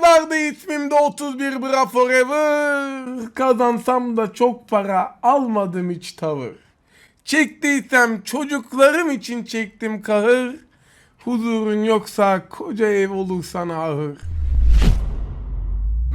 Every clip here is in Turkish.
vardı ismimde 31 bra forever. Kazansam da çok para almadım hiç tavır. Çektiysem çocuklarım için çektim kahır. Huzurun yoksa koca ev olur sana ahır.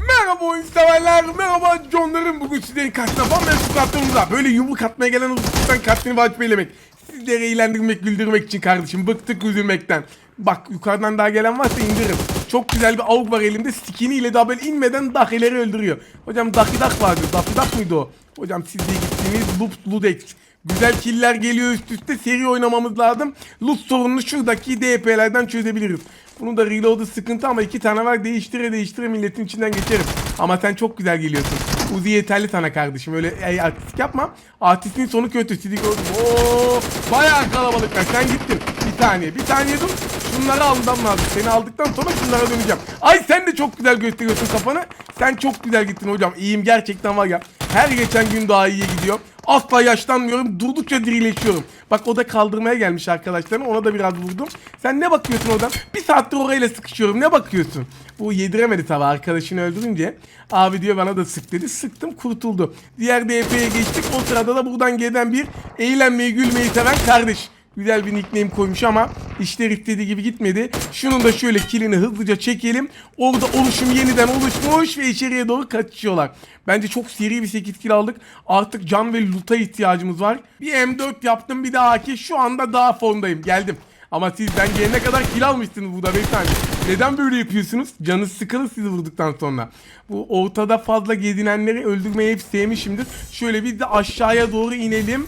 Merhaba oyun severler, merhaba Johnlarım. Bugün sizlerin karşı defa mevcut attığımızda böyle yumruk atmaya gelen uzaktan kalbini vacip eylemek. Sizleri eğlendirmek, güldürmek için kardeşim. Bıktık üzülmekten. Bak yukarıdan daha gelen varsa indirin. Çok güzel bir avuk var elimde. Skinny ile daha böyle inmeden dahileri öldürüyor. Hocam Dahi Dak vardı. Dahi Dak mıydı o? Hocam siz de gittiğiniz Loop Ludex. Güzel killer geliyor üst üste seri oynamamız lazım. Loot sorununu şuradaki DP'lerden çözebiliriz. Bunun da reload'u sıkıntı ama iki tane var değiştire değiştire milletin içinden geçerim. Ama sen çok güzel geliyorsun. Uzi yeterli sana kardeşim öyle ey, artistik yapma. Artistin sonu kötü sizi gördüm. Oo, bayağı kalabalıklar sen gittin. Saniye bir saniye dur. Şunları almam lazım. Seni aldıktan sonra şunlara döneceğim. Ay sen de çok güzel gösteriyorsun kafanı. Sen çok güzel gittin hocam. İyiyim gerçekten var ya. Her geçen gün daha iyiye gidiyor. Asla yaşlanmıyorum. Durdukça dirileşiyorum. Bak o da kaldırmaya gelmiş arkadaşlarım. Ona da biraz vurdum. Sen ne bakıyorsun oradan? Bir saattir orayla sıkışıyorum. Ne bakıyorsun? Bu yediremedi tabi arkadaşını öldürünce. Abi diyor bana da sık dedi. Sıktım kurtuldu. Diğer DP'ye geçtik. O sırada da buradan gelen bir eğlenmeyi gülmeyi seven kardeş. Güzel bir nickname koymuş ama işler istediği gibi gitmedi. Şunun da şöyle kilini hızlıca çekelim. Orada oluşum yeniden oluşmuş ve içeriye doğru kaçışıyorlar. Bence çok seri bir 8 kill aldık. Artık can ve loot'a ihtiyacımız var. Bir M4 yaptım bir daha AK. Şu anda daha formdayım. Geldim. Ama siz ben gelene kadar kill almışsınız burada beyefendi. Neden böyle yapıyorsunuz? Canınız sıkılır sizi vurduktan sonra. Bu ortada fazla gezinenleri öldürmeyi hep sevmişimdir. Şöyle bir de aşağıya doğru inelim.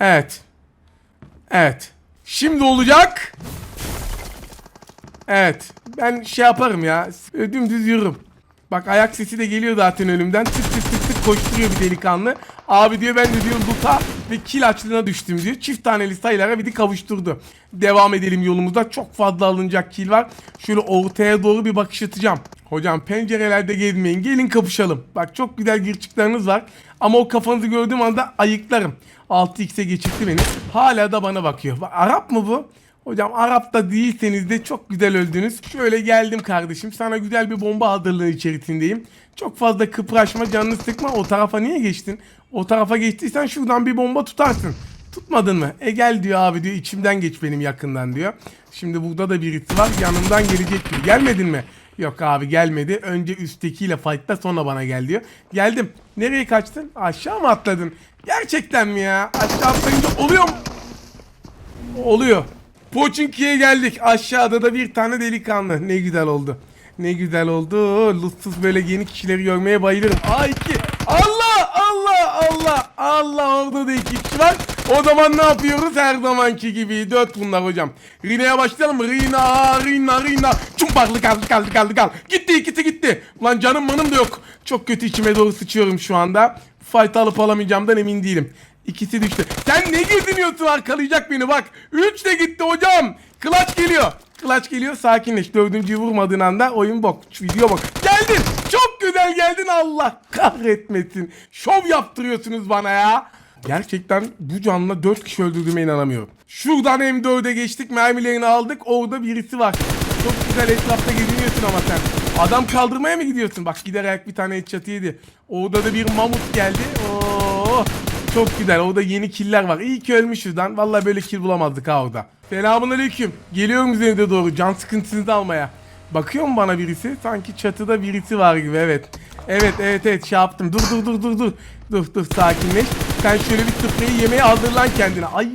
Evet. Evet. Şimdi olacak. Evet. Ben şey yaparım ya. Dümdüz yürürüm. Bak ayak sesi de geliyor zaten önümden. Tık tık tık tık koşturuyor bir delikanlı. Abi diyor ben de diyor luta ve kill açlığına düştüm diyor. Çift taneli sayılara bir de kavuşturdu. Devam edelim yolumuzda. Çok fazla alınacak kill var. Şöyle ortaya doğru bir bakış atacağım. Hocam pencerelerde gezmeyin. Gelin kapışalım. Bak çok güzel girçikleriniz var. Ama o kafanızı gördüğüm anda ayıklarım. 6x'e geçirtti beni. Hala da bana bakıyor. Bak, Arap mı bu? Hocam Arap da değilseniz de çok güzel öldünüz. Şöyle geldim kardeşim. Sana güzel bir bomba hazırlığı içerisindeyim. Çok fazla kıpraşma canını sıkma. O tarafa niye geçtin? O tarafa geçtiysen şuradan bir bomba tutarsın. Tutmadın mı? E gel diyor abi diyor içimden geç benim yakından diyor. Şimdi burada da birisi var yanımdan gelecek diyor. Gelmedin mi? Yok abi gelmedi. Önce üsttekiyle fight'ta sonra bana gel diyor. Geldim. Nereye kaçtın? Aşağı mı atladın? Gerçekten mi ya? Aşağı atlayınca oluyor mu? Oluyor. Poçinki'ye geldik. Aşağıda da bir tane delikanlı. Ne güzel oldu. Ne güzel oldu. Lutsuz böyle yeni kişileri görmeye bayılırım. Aa iki. Allah Allah Allah orada da iki kişi var. O zaman ne yapıyoruz? Her zamanki gibi. Dört bunlar hocam. Rine'ye başlayalım? Rina, Rina, Rina. Çumparlı kaldı kaldı kaldı kaldı. Gitti ikisi gitti. Ulan canım manım da yok. Çok kötü içime doğru sıçıyorum şu anda. Fight alıp alamayacağımdan emin değilim. İkisi düştü. Sen ne geziniyorsun arkalayacak beni bak. Üç de gitti hocam. Kılaç geliyor. Kılaç geliyor sakinleş. Dördüncüyü vurmadığın anda oyun bok. Video bok. Geldin. Çok güzel geldin Allah kahretmesin. Şov yaptırıyorsunuz bana ya. Gerçekten bu canla 4 kişi öldürdüğüme inanamıyorum. Şuradan M4'e geçtik mermilerini aldık. Orada birisi var. Çok güzel etrafta geziniyorsun ama sen. Adam kaldırmaya mı gidiyorsun? Bak giderek bir tane headshot yedi. Orada da bir mamut geldi. Oo. Çok güzel. Orada yeni killer var. İyi ki ölmüşüz lan. Vallahi böyle kill bulamazdık ha orada. Selamun aleyküm. Geliyorum üzerinde doğru. Can sıkıntısını da almaya. Bakıyor mu bana birisi? Sanki çatıda birisi var gibi evet. Evet evet evet şey yaptım. Dur dur dur dur dur. Dur dur sakinleş. Sen şöyle bir spreyi yemeye hazırlan kendine. Ay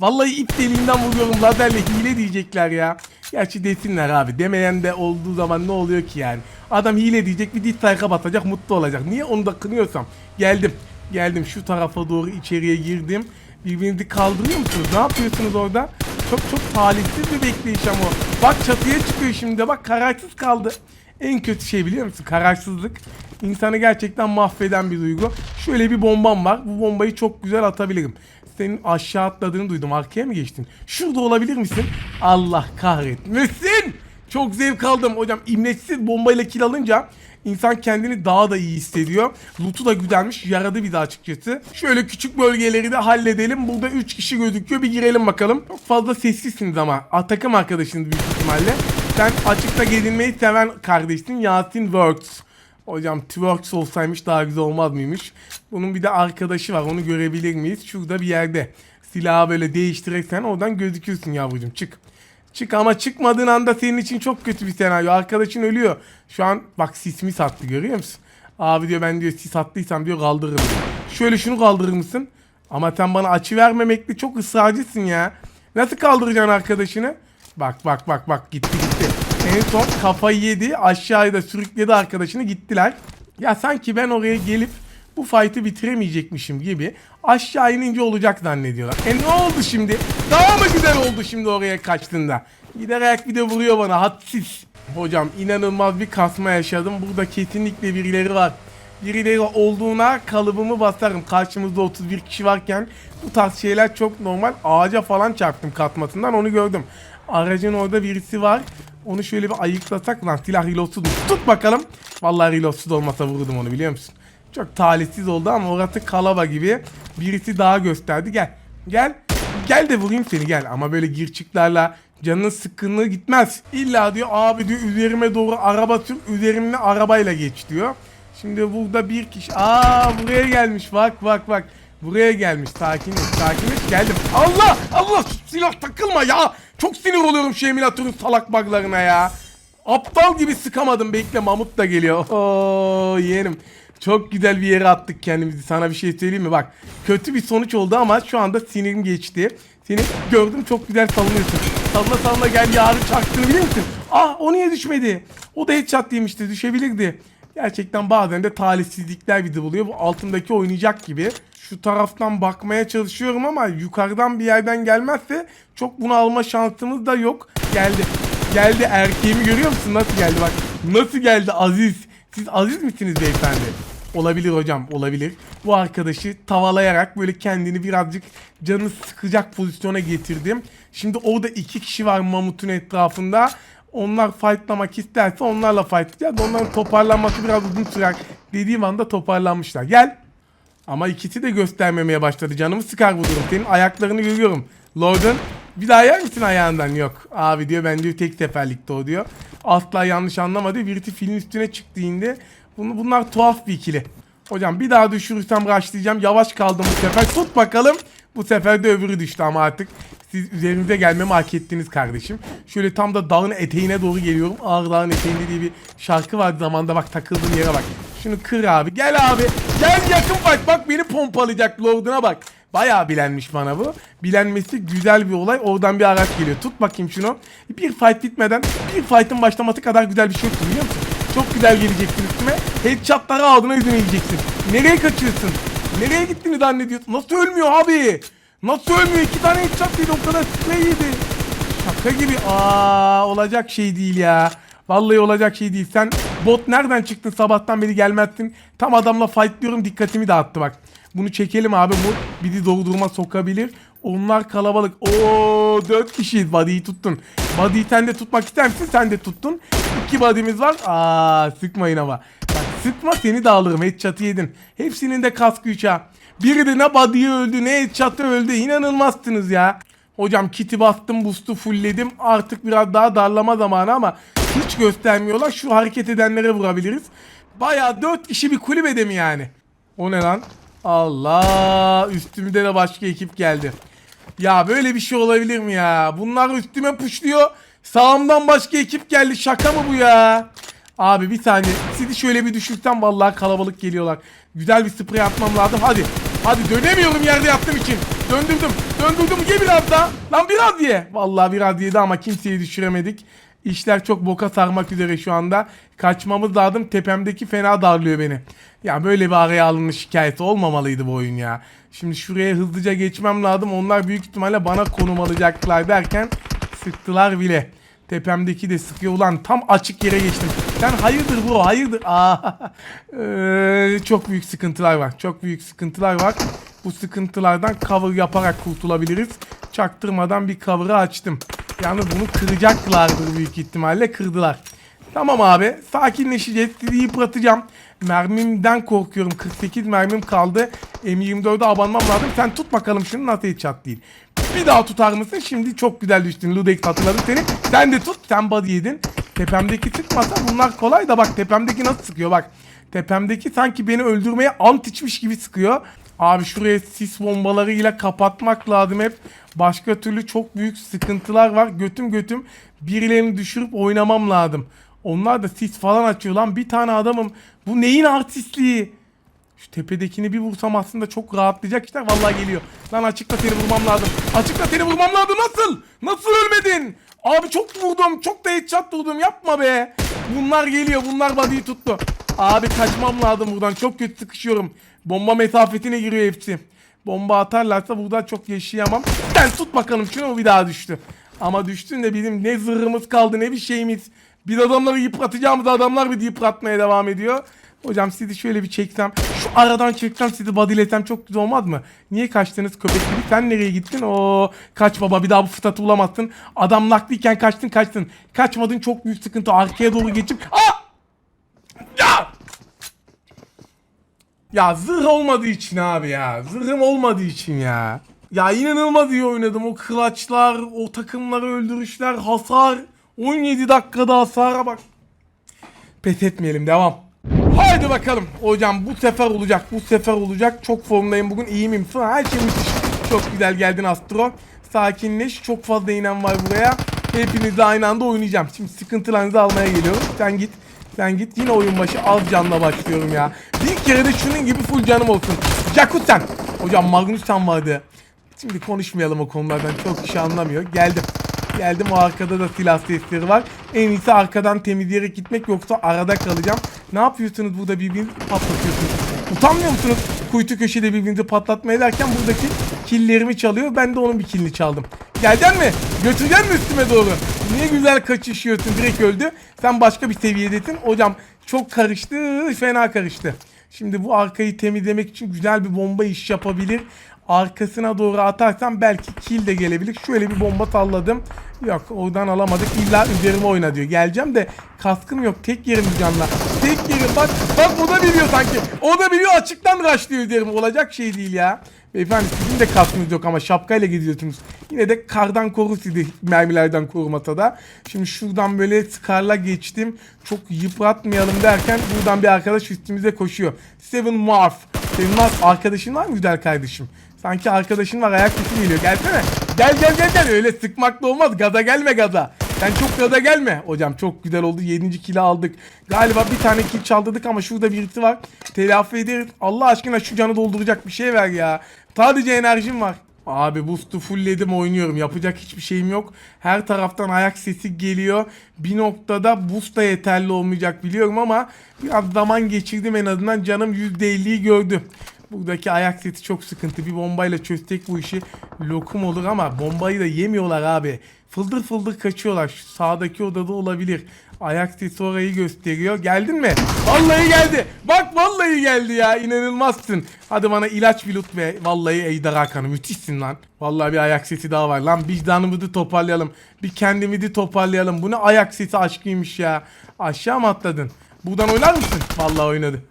Vallahi ip deliğinden vuruyorum lazerle hile diyecekler ya. Gerçi desinler abi. Demeyen de olduğu zaman ne oluyor ki yani? Adam hile diyecek bir dislike'a basacak mutlu olacak. Niye onu da kınıyorsam? Geldim. Geldim şu tarafa doğru içeriye girdim. Birbirinizi kaldırıyor musunuz? Ne yapıyorsunuz orada? Çok çok talihsiz bir bekleyiş ama. Bak çatıya çıkıyor şimdi bak kararsız kaldı. En kötü şey biliyor musun? Kararsızlık. İnsanı gerçekten mahveden bir duygu. Şöyle bir bombam var. Bu bombayı çok güzel atabilirim. Senin aşağı atladığını duydum. Arkaya mı geçtin? Şurada olabilir misin? Allah kahretmesin. Çok zevk aldım hocam. İmletsiz bombayla kill alınca insan kendini daha da iyi hissediyor. Loot'u da güzelmiş. Yaradı bir de açıkçası. Şöyle küçük bölgeleri de halledelim. Burada 3 kişi gözüküyor. Bir girelim bakalım. Çok fazla sessizsiniz ama. A, takım arkadaşınız büyük ihtimalle. Sen açıkta gezinmeyi seven kardeşsin Yasin Works. Hocam Twerks olsaymış daha güzel olmaz mıymış? Bunun bir de arkadaşı var onu görebilir miyiz? Şurada bir yerde. Silahı böyle değiştirirsen oradan gözüküyorsun yavrucuğum çık. Çık ama çıkmadığın anda senin için çok kötü bir senaryo. Arkadaşın ölüyor. Şu an bak sismi sattı görüyor musun? Abi diyor ben diyor sis attıysam diyor kaldırırım. Şöyle şunu kaldırır mısın? Ama sen bana açı vermemekle çok ısrarcısın ya. Nasıl kaldıracaksın arkadaşını? Bak bak bak bak gitti gitti. En son kafayı yedi aşağıya da sürükledi arkadaşını gittiler. Ya sanki ben oraya gelip bu fight'ı bitiremeyecekmişim gibi aşağı inince olacak zannediyorlar. E ne oldu şimdi? Daha mı güzel oldu şimdi oraya kaçtığında? Giderek bir de vuruyor bana hadsiz. Hocam inanılmaz bir kasma yaşadım. Burada kesinlikle birileri var. Birileri olduğuna kalıbımı basarım. Karşımızda 31 kişi varken bu tarz şeyler çok normal. Ağaca falan çarptım katmasından onu gördüm. Aracın orada birisi var. Onu şöyle bir ayıklasak lan silah reloadsuz. Tut bakalım. Vallahi reloadsuz olmasa vururdum onu biliyor musun? Çok talihsiz oldu ama orası kalaba gibi. Birisi daha gösterdi. Gel. Gel. Gel de vurayım seni gel. Ama böyle gir çıklarla canının sıkkınlığı gitmez. İlla diyor abi diyor üzerime doğru araba sür. Üzerimle arabayla geç diyor. Şimdi burada bir kişi. Aa buraya gelmiş. Bak bak bak. Buraya gelmiş. Sakin et. Sakin et. Geldim. Allah! Allah! Silah takılma ya. Çok sinir oluyorum şu emülatörün salak buglarına ya. Aptal gibi sıkamadım. Bekle Mamut da geliyor. Oo yeğenim. Çok güzel bir yere attık kendimizi. Sana bir şey söyleyeyim mi? Bak kötü bir sonuç oldu ama şu anda sinirim geçti. Seni gördüm çok güzel savunuyorsun. Salla salla gel yarın çaktığını bilir misin? Ah o niye düşmedi? O da headshot yemişti düşebilirdi. Gerçekten bazen de talihsizlikler bizi buluyor. Bu altındaki oynayacak gibi. Şu taraftan bakmaya çalışıyorum ama yukarıdan bir yerden gelmezse çok bunu alma şansımız da yok. Geldi. Geldi erkeğimi görüyor musun? Nasıl geldi bak. Nasıl geldi Aziz. Siz Aziz misiniz beyefendi? Olabilir hocam olabilir. Bu arkadaşı tavalayarak böyle kendini birazcık canı sıkacak pozisyona getirdim. Şimdi orada iki kişi var mamutun etrafında. Onlar fightlamak isterse onlarla fightlayacağız. Onların toparlanması biraz uzun sürer. Dediğim anda toparlanmışlar. Gel. Ama ikisi de göstermemeye başladı. Canımı sıkar bu durum. Senin ayaklarını görüyorum. Lord'un bir daha yer misin ayağından? Yok. Abi diyor ben diyor tek seferlikte o diyor. Asla yanlış anlamadı. Birisi filin üstüne çıktı indi. Bunu, bunlar tuhaf bir ikili. Hocam bir daha düşürürsem rushlayacağım. Yavaş kaldım bu sefer. Tut bakalım. Bu sefer de öbürü düştü ama artık siz üzerinize gelmemi hak ettiniz kardeşim. Şöyle tam da dağın eteğine doğru geliyorum. Ağır dağın eteğinde diye bir şarkı vardı zamanda bak takıldığım yere bak. Şunu kır abi. Gel abi. Gel yakın bak. Bak beni pompalayacak Lord'una bak. Bayağı bilenmiş bana bu. Bilenmesi güzel bir olay. Oradan bir araç geliyor. Tut bakayım şunu. Bir fight bitmeden bir fight'ın başlaması kadar güzel bir şey yoktu biliyor musun? Çok güzel geleceksin üstüme. Headshot'ları ağzına yüzüne yiyeceksin. Nereye kaçıyorsun? Nereye gittiğini zannediyorsun? Nasıl ölmüyor abi? Nasıl ölmüyor? İki tane headshot yedi o kadar sprey yedi. Şaka gibi. Aa olacak şey değil ya. Vallahi olacak şey değil. Sen bot nereden çıktın sabahtan beri gelmezsin. Tam adamla fight diyorum dikkatimi dağıttı bak. Bunu çekelim abi bu bizi doğru sokabilir. Onlar kalabalık. Oo dört kişiyiz. Body'yi tuttun. Body'yi sen de tutmak ister misin? Sen de tuttun. İki body'miz var. Aa sıkmayın ama. Bak sıkma seni de alırım. Headshot'ı yedin. Hepsinin de kaskı 3 ha. Biri de ne body'yi öldü ne headshot'ı öldü. İnanılmazsınız ya. Hocam kiti bastım boost'u fullledim. Artık biraz daha darlama zamanı ama hiç göstermiyorlar. Şu hareket edenlere vurabiliriz. Bayağı 4 kişi bir kulübede mi yani? O ne lan? Allah üstümde de başka ekip geldi. Ya böyle bir şey olabilir mi ya? Bunlar üstüme puşluyor. Sağımdan başka ekip geldi. Şaka mı bu ya? Abi bir saniye. Sizi şöyle bir düşürsem vallahi kalabalık geliyorlar. Güzel bir sprey atmam lazım. Hadi. Hadi dönemiyorum yerde yaptığım için. Döndürdüm. Döndürdüm. Ye biraz daha. Lan biraz ye. Vallahi biraz yedi ama kimseyi düşüremedik. İşler çok boka sarmak üzere şu anda. Kaçmamız lazım. Tepemdeki fena darlıyor beni. Ya böyle bir araya alınmış hikayesi olmamalıydı bu oyun ya. Şimdi şuraya hızlıca geçmem lazım. Onlar büyük ihtimalle bana konum alacaklar derken sıktılar bile. Tepemdeki de sıkıyor ulan tam açık yere geçtim. Sen hayırdır bro hayırdır. Aa, Ee, çok büyük sıkıntılar var. Çok büyük sıkıntılar var. Bu sıkıntılardan cover yaparak kurtulabiliriz. Çaktırmadan bir cover'ı açtım. Yani bunu kıracaklardır büyük ihtimalle kırdılar. Tamam abi sakinleşeceğiz. Sizi yıpratacağım. Mermimden korkuyorum. 48 mermim kaldı. M24'e abanmam lazım. Sen tut bakalım şunu nasıl headshot değil. Bir daha tutar mısın? Şimdi çok güzel düştün. Ludex hatırladı seni. Sen de tut. Sen body yedin. Tepemdeki sıkmasa bunlar kolay da bak tepemdeki nasıl sıkıyor bak. Tepemdeki sanki beni öldürmeye ant içmiş gibi sıkıyor. Abi şuraya sis bombalarıyla kapatmak lazım hep. Başka türlü çok büyük sıkıntılar var. Götüm götüm birilerini düşürüp oynamam lazım. Onlar da sis falan açıyor lan. Bir tane adamım. Bu neyin artistliği? Şu tepedekini bir vursam aslında çok rahatlayacak işler. Vallahi geliyor. Lan açıkta seni vurmam lazım. Açıkta seni vurmam lazım. Nasıl? Nasıl ölmedin? Abi çok vurdum. Çok da headshot vurdum. Yapma be. Bunlar geliyor. Bunlar body'yi tuttu. Abi kaçmam lazım buradan. Çok kötü sıkışıyorum. Bomba mesafetine giriyor hepsi. Bomba atarlarsa buradan çok yaşayamam. Sen tut bakalım şunu o bir daha düştü. Ama düştün de bizim ne zırhımız kaldı ne bir şeyimiz. Biz adamları yıpratacağımız adamlar bir de yıpratmaya devam ediyor. Hocam sizi şöyle bir çeksem. Şu aradan çeksem sizi bodylesem çok güzel olmaz mı? Niye kaçtınız köpek gibi? Sen nereye gittin? Oo kaç baba bir daha bu fırsatı bulamazsın. Adam nakliyken kaçtın kaçtın. Kaçmadın çok büyük sıkıntı. Arkaya doğru geçip. Aa! Ya! Ya zırh olmadığı için abi ya. Zırhım olmadığı için ya. Ya inanılmaz iyi oynadım. O kılaçlar, o takımları öldürüşler, hasar. 17 dakikada hasara bak. Pes etmeyelim devam. Haydi bakalım. Hocam bu sefer olacak. Bu sefer olacak. Çok formdayım bugün. İyi miyim? Falan. Her şey müthiş. Çok güzel geldin Astro. Sakinleş. Çok fazla inen var buraya. Hepinizle aynı anda oynayacağım. Şimdi sıkıntılarınızı almaya geliyorum. Sen git. Sen git. Yine oyun başı az canla başlıyorum ya. Bir kere de şunun gibi full canım olsun. Jakuten. Hocam Magnussen vardı. Şimdi konuşmayalım o konulardan. Çok kişi anlamıyor. Geldim. Geldim o arkada da silah sesleri var. En iyisi arkadan temizleyerek gitmek yoksa arada kalacağım. Ne yapıyorsunuz burada birbirinizi patlatıyorsunuz? Utanmıyor musunuz? Kuytu köşede birbirinizi patlatmaya derken buradaki killerimi çalıyor. Ben de onun bir killini çaldım. Geleceksin mi? Götüreceksin mi üstüme doğru? Niye güzel kaçışıyorsun? Direkt öldü. Sen başka bir seviyedesin. Hocam çok karıştı. Fena karıştı. Şimdi bu arkayı temizlemek için güzel bir bomba iş yapabilir. Arkasına doğru atarsam belki kill de gelebilir. Şöyle bir bomba salladım. Yok oradan alamadık. İlla üzerime oyna diyor. Geleceğim de kaskım yok. Tek yerim canla. Tek yerim bak. Bak o da biliyor sanki. O da biliyor açıktan raşlıyor üzerime. Olacak şey değil ya. Beyefendi sizin de kaskınız yok ama şapkayla gidiyorsunuz. Yine de kardan koru sizi mermilerden korumata da. Şimdi şuradan böyle skarla geçtim. Çok yıpratmayalım derken buradan bir arkadaş üstümüze koşuyor. Seven Marf. Seven Marf arkadaşın var mı güzel kardeşim? Sanki arkadaşın var ayak sesi geliyor. Gelsene. Gel gel gel gel. Öyle sıkmakla olmaz. Gaza gelme gaza. Sen çok gaza gelme. Hocam çok güzel oldu. 7. kilo aldık. Galiba bir tane kill çaldırdık ama şurada birisi var. Telafi ederiz. Allah aşkına şu canı dolduracak bir şey ver ya. Sadece enerjim var. Abi boost'u fullledim oynuyorum. Yapacak hiçbir şeyim yok. Her taraftan ayak sesi geliyor. Bir noktada boost da yeterli olmayacak biliyorum ama biraz zaman geçirdim en azından canım %50'yi gördü. Buradaki ayak sesi çok sıkıntı. Bir bombayla çözsek bu işi lokum olur ama bombayı da yemiyorlar abi. Fıldır fıldır kaçıyorlar. Şu sağdaki odada olabilir. Ayak sesi orayı gösteriyor. Geldin mi? Vallahi geldi. Bak vallahi geldi ya. İnanılmazsın. Hadi bana ilaç bir loot be. Vallahi Ejder Hakan'ı müthişsin lan. Vallahi bir ayak sesi daha var. Lan vicdanımızı toparlayalım. Bir kendimizi toparlayalım. Bu ne ayak sesi aşkıymış ya. Aşağı mı atladın? Buradan oynar mısın? Vallahi oynadı.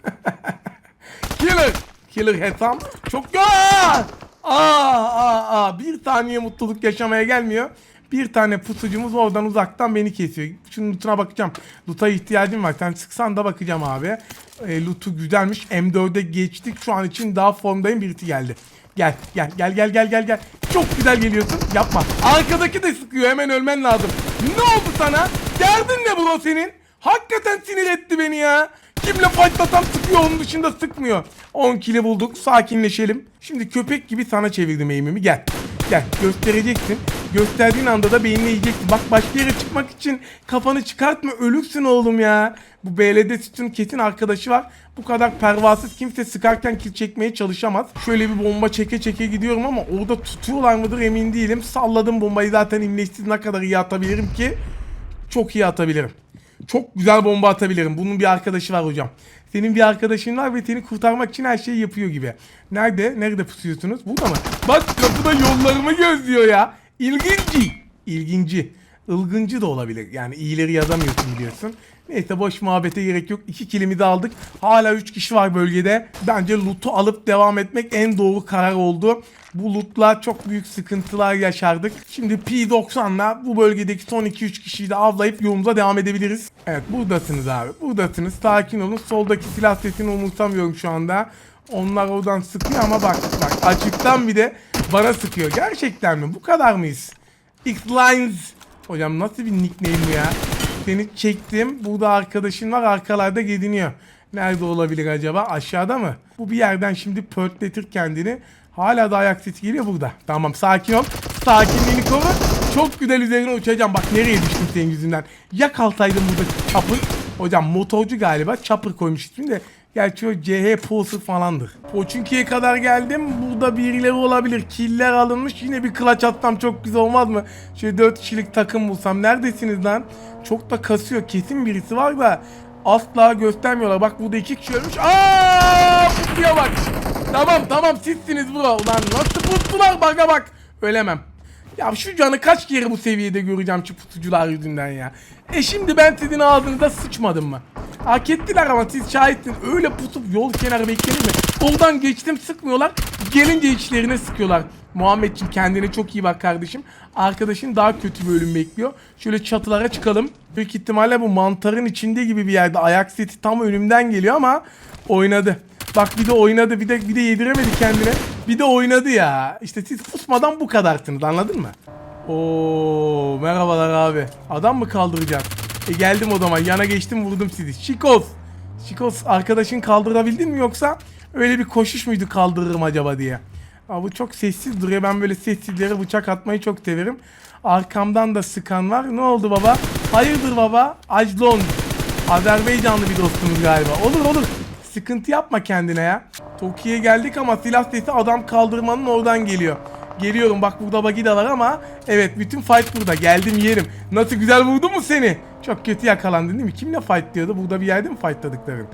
Killer. Killer hesam. Çok aa! Aa, aa, aa. Bir saniye mutluluk yaşamaya gelmiyor. Bir tane pusucumuz oradan uzaktan beni kesiyor. Şunun lootuna bakacağım. Loot'a ihtiyacım var. Sen sıksan da bakacağım abi. E, loot'u güzelmiş. M4'e geçtik. Şu an için daha formdayım. Birisi geldi. Gel gel gel gel gel gel gel. Çok güzel geliyorsun. Yapma. Arkadaki de sıkıyor. Hemen ölmen lazım. Ne oldu sana? Derdin ne bro senin? Hakikaten sinir etti beni ya. Kimle fightlasam sıkıyor onun dışında sıkmıyor. 10 kili bulduk sakinleşelim. Şimdi köpek gibi sana çevirdim eğimimi gel. Gel göstereceksin. Gösterdiğin anda da beynine yiyeceksin. Bak başka yere çıkmak için kafanı çıkartma ölürsün oğlum ya. Bu BLD sütün kesin arkadaşı var. Bu kadar pervasız kimse sıkarken kill çekmeye çalışamaz. Şöyle bir bomba çeke çeke gidiyorum ama orada tutuyorlar mıdır emin değilim. Salladım bombayı zaten imleşsiz ne kadar iyi atabilirim ki. Çok iyi atabilirim. Çok güzel bomba atabilirim. Bunun bir arkadaşı var hocam. Senin bir arkadaşın var ve seni kurtarmak için her şeyi yapıyor gibi. Nerede? Nerede pusuyorsunuz? Burada mı? Bak kapıda yollarımı gözlüyor ya. İlginci. İlginci. Ilgıncı da olabilir. Yani iyileri yazamıyorsun biliyorsun. Neyse boş muhabbete gerek yok. İki kilimi de aldık. Hala 3 kişi var bölgede. Bence loot'u alıp devam etmek en doğru karar oldu. Bu loot'la çok büyük sıkıntılar yaşardık. Şimdi P90'la bu bölgedeki son 2-3 kişiyi de avlayıp yolumuza devam edebiliriz. Evet buradasınız abi. Buradasınız. Sakin olun. Soldaki silah sesini umursamıyorum şu anda. Onlar oradan sıkıyor ama bak bak açıktan bir de bana sıkıyor. Gerçekten mi? Bu kadar mıyız? X-Lines. Hocam nasıl bir nickname ya? Seni çektim. Burada arkadaşın var. Arkalarda gediniyor. Nerede olabilir acaba? Aşağıda mı? Bu bir yerden şimdi pörtletir kendini. Hala da ayak sesi geliyor burada. Tamam sakin ol. Sakinliğini koru. Çok güzel üzerine uçacağım. Bak nereye düştüm senin yüzünden. Ya kalsaydım burada çapır. Hocam motorcu galiba. Çapır koymuş ismini de. Gerçi o CH Pulsar falandır. Poçinki'ye kadar geldim. Burada birileri olabilir. Killer alınmış. Yine bir clutch atsam çok güzel olmaz mı? Şöyle 4 kişilik takım bulsam. Neredesiniz lan? Çok da kasıyor. Kesin birisi var da asla göstermiyorlar. Bak burada iki kişi ölmüş. Aaa! Pusuya bak. Tamam tamam sizsiniz bro. Ulan nasıl pusular baga bak. Ölemem. Ya şu canı kaç kere bu seviyede göreceğim şu pusucular yüzünden ya. E şimdi ben sizin ağzınıza sıçmadım mı? Hak ettiler ama siz şahitsiniz. Öyle pusup yol kenarı beklenir mi? Soldan geçtim sıkmıyorlar. Gelince içlerine sıkıyorlar. Muhammedciğim kendine çok iyi bak kardeşim. Arkadaşın daha kötü bir ölüm bekliyor. Şöyle çatılara çıkalım. Büyük ihtimalle bu mantarın içinde gibi bir yerde. Ayak seti tam önümden geliyor ama oynadı. Bak bir de oynadı bir de bir de yediremedi kendine. Bir de oynadı ya. İşte siz pusmadan bu kadarsınız anladın mı? Oo merhabalar abi. Adam mı kaldıracak? E geldim o zaman yana geçtim vurdum sizi. Şikos. Şikos arkadaşın kaldırabildin mi yoksa öyle bir koşuş muydu kaldırırım acaba diye. Aa, bu çok sessiz duruyor. Ben böyle sessizlere bıçak atmayı çok severim. Arkamdan da sıkan var. Ne oldu baba? Hayırdır baba? Ajlon. Azerbaycanlı bir dostumuz galiba. Olur olur. Sıkıntı yapma kendine ya. Tokyo'ya geldik ama silah sesi adam kaldırmanın oradan geliyor. Geliyorum bak burada bagi de var ama evet bütün fight burada. Geldim yerim. Nasıl güzel vurdum mu seni? Çok kötü yakalandın değil mi? Kimle fight diyordu? Burada bir yerde mi fightladıkların?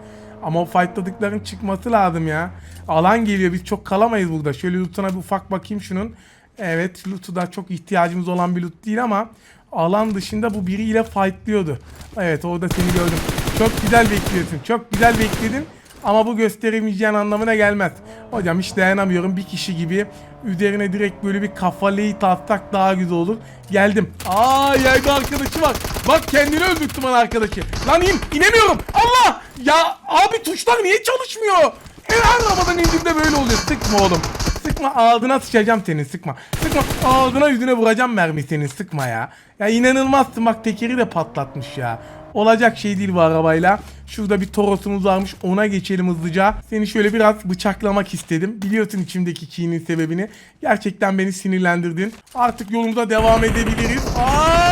Ama o fightladıkların çıkması lazım ya. Alan geliyor biz çok kalamayız burada. Şöyle lootuna bir ufak bakayım şunun. Evet loot'u da çok ihtiyacımız olan bir loot değil ama alan dışında bu biriyle fightlıyordu. Evet orada seni gördüm. Çok güzel bekliyorsun. Çok güzel bekledin. Ama bu gösteremeyeceğin anlamına gelmez. Hocam hiç dayanamıyorum bir kişi gibi. Üzerine direkt böyle bir kafalayı atsak daha güzel olur. Geldim. Aa yerde arkadaşı var. Bak kendini öldürttü bana arkadaşı. Lan in, inemiyorum. Allah! Ya abi tuşlar niye çalışmıyor? Her arabadan indiğimde böyle oluyor. Sıkma oğlum. Sıkma ağzına sıçacağım senin sıkma. Sıkma ağzına yüzüne vuracağım mermi senin sıkma ya. Ya inanılmazsın bak tekeri de patlatmış ya. Olacak şey değil bu arabayla. Şurada bir Toros'umuz varmış. Ona geçelim hızlıca. Seni şöyle biraz bıçaklamak istedim. Biliyorsun içimdeki kinin sebebini. Gerçekten beni sinirlendirdin. Artık yolumuza devam edebiliriz. Aa,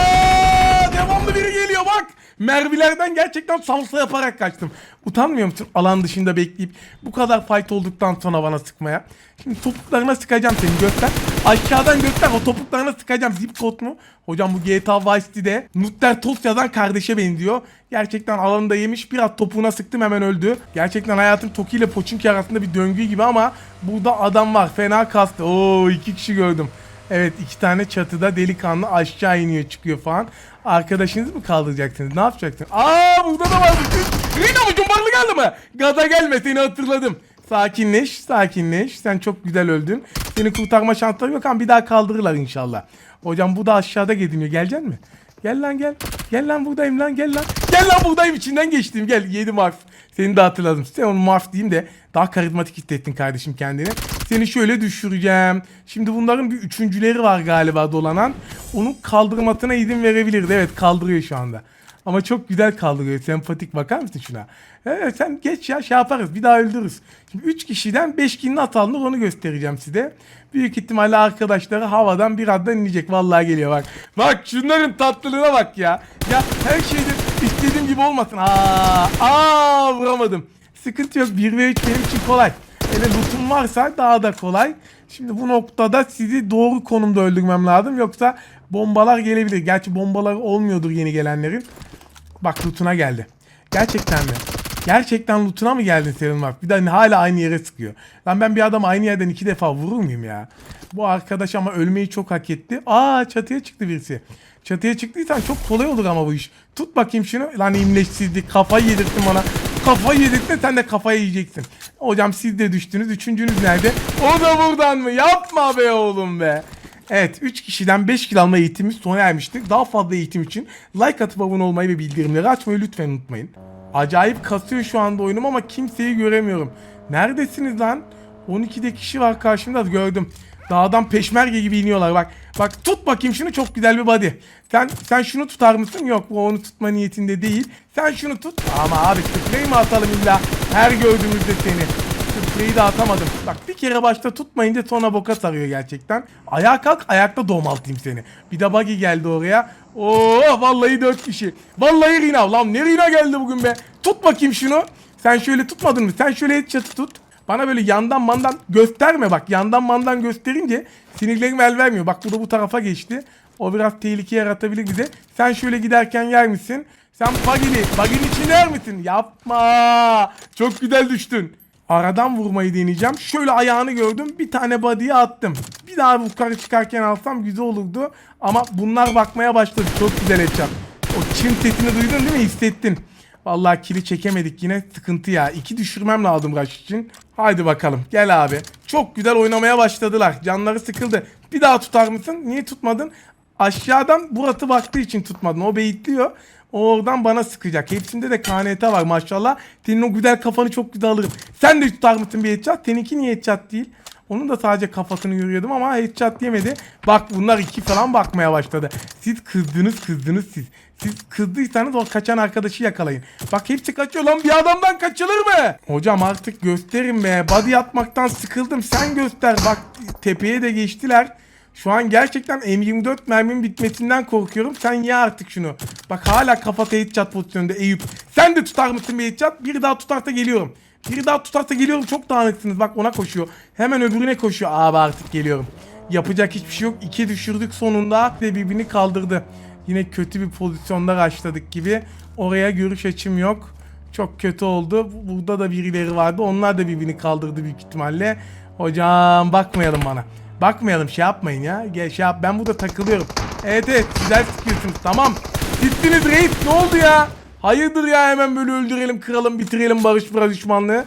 geliyor bak. Mermilerden gerçekten salsa yaparak kaçtım. Utanmıyor musun alan dışında bekleyip bu kadar fight olduktan sonra bana sıkmaya? Şimdi topuklarına sıkacağım seni göster. Aşağıdan göster o topuklarına sıkacağım. Zip kod mu? Hocam bu GTA Vice City'de Nutter Tost yazan kardeşe benziyor. Gerçekten alanında yemiş biraz topuğuna sıktım hemen öldü. Gerçekten hayatım Toki ile Pochinki arasında bir döngü gibi ama burada adam var fena kastı. Oo iki kişi gördüm. Evet iki tane çatıda delikanlı aşağı iniyor çıkıyor falan. Arkadaşınızı mı kaldıracaksınız? Ne yapacaksınız? Aa burada da var bir kız. Rina mı cumbarlı geldi mi? Gaza gelme seni hatırladım. Sakinleş, sakinleş. Sen çok güzel öldün. Seni kurtarma şansları yok ama bir daha kaldırırlar inşallah. Hocam bu da aşağıda gediniyor. Gelecek mi? Gel lan gel. Gel lan buradayım lan gel lan. Gel lan buradayım içinden geçtim gel. Yedi Marf. Seni de hatırladım. Sen onu Marf diyeyim de daha karizmatik hissettin kardeşim kendini. Seni şöyle düşüreceğim. Şimdi bunların bir üçüncüleri var galiba dolanan. Onun kaldırmasına izin verebilirdi. Evet kaldırıyor şu anda. Ama çok güzel kaldırıyor. Sempatik bakar mısın şuna? Evet sen geç ya şey yaparız. Bir daha öldürürüz. Şimdi 3 kişiden 5 kinin at alınır onu göstereceğim size. Büyük ihtimalle arkadaşları havadan bir addan inecek. Vallahi geliyor bak. Bak şunların tatlılığına bak ya. Ya her şeyde istediğim gibi olmasın. Aa, aa vuramadım. Sıkıntı yok. 1 ve 3 benim için kolay. Hele lootum varsa daha da kolay. Şimdi bu noktada sizi doğru konumda öldürmem lazım. Yoksa bombalar gelebilir. Gerçi bombalar olmuyordur yeni gelenlerin. Bak lootuna geldi. Gerçekten mi? Gerçekten lootuna mı geldin senin bak? Bir de hani hala aynı yere sıkıyor. Lan ben bir adam aynı yerden iki defa vurur muyum ya? Bu arkadaş ama ölmeyi çok hak etti. Aa çatıya çıktı birisi. Çatıya çıktıysan çok kolay olur ama bu iş. Tut bakayım şunu. Lan imleçsizlik kafayı yedirttin bana. Kafayı yedirttin sen de kafayı yiyeceksin. Hocam siz de düştünüz. Üçüncünüz nerede? O da buradan mı? Yapma be oğlum be. Evet 3 kişiden 5 kill alma eğitimimiz sona ermiştir. Daha fazla eğitim için like atıp abone olmayı ve bildirimleri açmayı lütfen unutmayın. Acayip kasıyor şu anda oyunum ama kimseyi göremiyorum. Neredesiniz lan? 12'de kişi var karşımda gördüm. Dağdan peşmerge gibi iniyorlar bak. Bak tut bakayım şunu çok güzel bir body. Sen sen şunu tutar mısın? Yok bu onu tutma niyetinde değil. Sen şunu tut. Ama abi spreyi mi atalım illa her gördüğümüzde seni. Spreyi de atamadım. Bak bir kere başta tutmayınca sonra boka sarıyor gerçekten. Ayağa kalk ayakta domaltayım seni. Bir de buggy geldi oraya. Oo vallahi 4 kişi. Vallahi Rina. Lan ne Rina geldi bugün be. Tut bakayım şunu. Sen şöyle tutmadın mı? Sen şöyle headshot'ı tut. Bana böyle yandan mandan gösterme bak. Yandan mandan gösterince sinirlerim el vermiyor. Bak bu da bu tarafa geçti. O biraz tehlike yaratabilir bize. Sen şöyle giderken yer misin? Sen bagili, baginin içine yer misin? Yapma. Çok güzel düştün. Aradan vurmayı deneyeceğim. Şöyle ayağını gördüm. Bir tane body'ye attım. Bir daha yukarı çıkarken alsam güzel olurdu. Ama bunlar bakmaya başladı. Çok güzel headshot. O çim sesini duydun değil mi? Hissettin. Vallahi kili çekemedik yine sıkıntı ya. İki düşürmem lazım Rush için. Haydi bakalım gel abi. Çok güzel oynamaya başladılar. Canları sıkıldı. Bir daha tutar mısın? Niye tutmadın? Aşağıdan Burat'ı baktığı için tutmadın. O beyitliyor. O oradan bana sıkacak. Hepsinde de KNT var maşallah. Senin o güzel kafanı çok güzel alırım. Sen de tutar mısın bir headshot? Seninki niye headshot değil? Onun da sadece kafasını görüyordum ama headshot yemedi. Bak bunlar iki falan bakmaya başladı. Siz kızdınız kızdınız siz. Siz kızdıysanız o kaçan arkadaşı yakalayın. Bak hepsi kaçıyor lan bir adamdan kaçılır mı? Hocam artık gösterin be. Body atmaktan sıkıldım. Sen göster. Bak tepeye de geçtiler. Şu an gerçekten M24 mermimin bitmesinden korkuyorum. Sen ye artık şunu. Bak hala kafa headshot pozisyonunda Eyüp. Sen de tutar mısın bir headshot? Bir daha tutarsa geliyorum. Biri daha tutarsa geliyorum. Çok dağınıksınız. Bak ona koşuyor. Hemen öbürüne koşuyor. Abi artık geliyorum. Yapacak hiçbir şey yok. İki düşürdük sonunda ve birbirini kaldırdı. Yine kötü bir pozisyonda başladık gibi. Oraya görüş açım yok. Çok kötü oldu. Burada da birileri vardı. Onlar da birbirini kaldırdı büyük ihtimalle. Hocam bakmayalım bana. Bakmayalım şey yapmayın ya. Gel şey yap. Ben burada takılıyorum. Evet evet güzel sıkıyorsunuz. Tamam. Gittiniz reis. Ne oldu ya? Hayırdır ya hemen böyle öldürelim, kıralım, bitirelim barış barış düşmanlığı.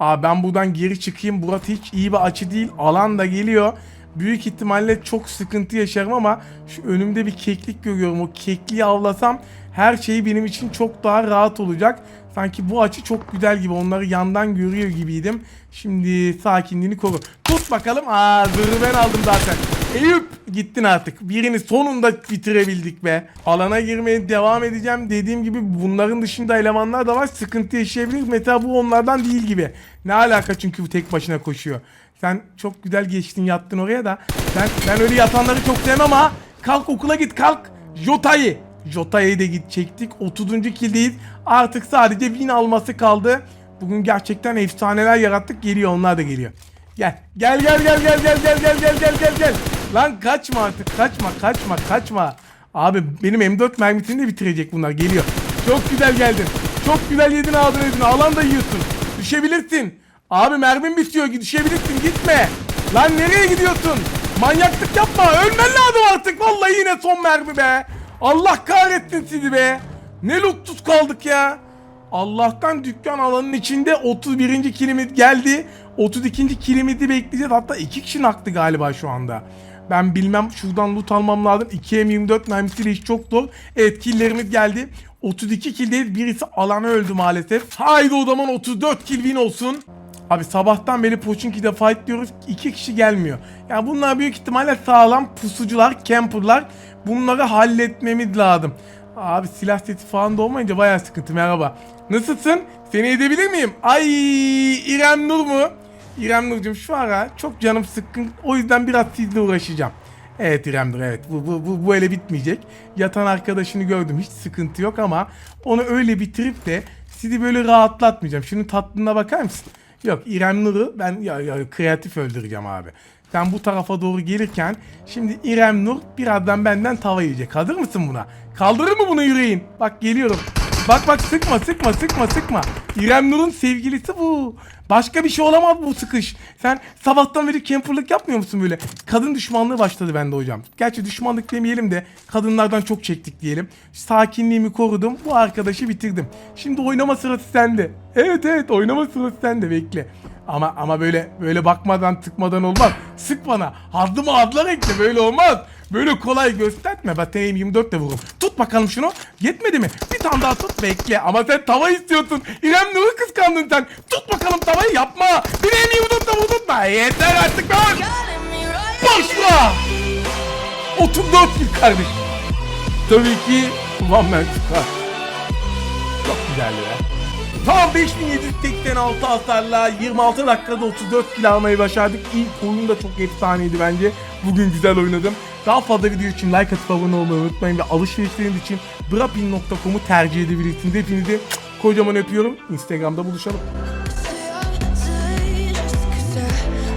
Aa ben buradan geri çıkayım. Murat hiç iyi bir açı değil. Alan da geliyor. Büyük ihtimalle çok sıkıntı yaşarım ama şu önümde bir keklik görüyorum. O kekliği avlasam her şey benim için çok daha rahat olacak. Sanki bu açı çok güzel gibi. Onları yandan görüyor gibiydim. Şimdi sakinliğini koru. Tut bakalım. Aa zırhı ben aldım zaten. Eyüp gittin artık. Birini sonunda bitirebildik be. Alana girmeye devam edeceğim. Dediğim gibi bunların dışında elemanlar da var. Sıkıntı yaşayabilir. Mesela bu onlardan değil gibi. Ne alaka çünkü bu tek başına koşuyor. Sen çok güzel geçtin yattın oraya da. Ben, ben öyle yatanları çok sevmem ha. Kalk okula git kalk. Jota'yı. Jota'yı da git çektik. 30. kildeyiz. Artık sadece win alması kaldı. Bugün gerçekten efsaneler yarattık. Geliyor onlar da geliyor. Gel. Gel gel gel gel gel gel gel gel gel gel gel. Lan kaçma artık. Kaçma kaçma kaçma. Abi benim M4 mermisini de bitirecek bunlar. Geliyor. Çok güzel geldin. Çok güzel yedin ağzını yedin. Alan da yiyorsun. Düşebilirsin. Abi mermin bitiyor. Düşebilirsin. Gitme. Lan nereye gidiyorsun? Manyaklık yapma. Ölmen lazım artık. Vallahi yine son mermi be. Allah kahretsin sizi be. Ne luktus kaldık ya. Allah'tan dükkan alanının içinde 31. kilimiz geldi. 32. kilimizi bekleyeceğiz. Hatta iki kişi naktı galiba şu anda. Ben bilmem şuradan loot almam lazım. 2 M24 mermisiyle iş çok zor. Evet killlerimiz geldi. 32 kildeyiz. Birisi alana öldü maalesef. Haydi o zaman 34 kill win olsun. Abi sabahtan beri Pochinki'de fight diyoruz. iki kişi gelmiyor. Yani bunlar büyük ihtimalle sağlam pusucular, camperlar. Bunları halletmemiz lazım. Abi silah seti falan da olmayınca bayağı sıkıntı. Merhaba. Nasılsın? Seni edebilir miyim? Ay İrem Nur mu? İrem Nur'cum şu ara çok canım sıkkın. O yüzden biraz sizle uğraşacağım. Evet İrem evet. Bu, bu, bu, bu öyle bitmeyecek. Yatan arkadaşını gördüm. Hiç sıkıntı yok ama onu öyle bitirip de sizi böyle rahatlatmayacağım. Şunun tatlına bakar mısın? Yok İrem Nur'u ben ya, ya, kreatif öldüreceğim abi. Sen bu tarafa doğru gelirken şimdi İrem Nur birazdan benden tava yiyecek. Hazır mısın buna? Kaldırır mı bunu yüreğin? Bak geliyorum. Bak bak sıkma sıkma sıkma sıkma. İrem Nur'un sevgilisi bu. Başka bir şey olamaz bu sıkış. Sen sabahtan beri camperlık yapmıyor musun böyle? Kadın düşmanlığı başladı bende hocam. Gerçi düşmanlık demeyelim de kadınlardan çok çektik diyelim. Sakinliğimi korudum. Bu arkadaşı bitirdim. Şimdi oynama sırası sende. Evet evet oynama sırası sende bekle. Ama ama böyle böyle bakmadan tıkmadan olmaz. Sık bana. Adımı adlar ekle böyle olmaz. Böyle kolay gösterme. Ben TM 24 de vururum. Tut bakalım şunu. Yetmedi mi? Bir tane daha tut bekle. Ama sen tava istiyorsun. İrem Nur'u kıskandın sen. Tut bakalım tavayı yapma. Bir TM 24 da vurdurtma. Yeter artık lan. Boşla. 34 kill kardeş. Tabii ki One Man. Çok güzeldi be. Tam 5786 hasarla 26 dakikada 34 kill almayı başardık. İlk oyun da çok efsaneydi bence. Bugün güzel oynadım. Daha fazla video için like atıp abone olmayı unutmayın ve alışverişleriniz için brapin.com'u tercih edebilirsiniz. Hepinizi kocaman öpüyorum. Instagram'da buluşalım.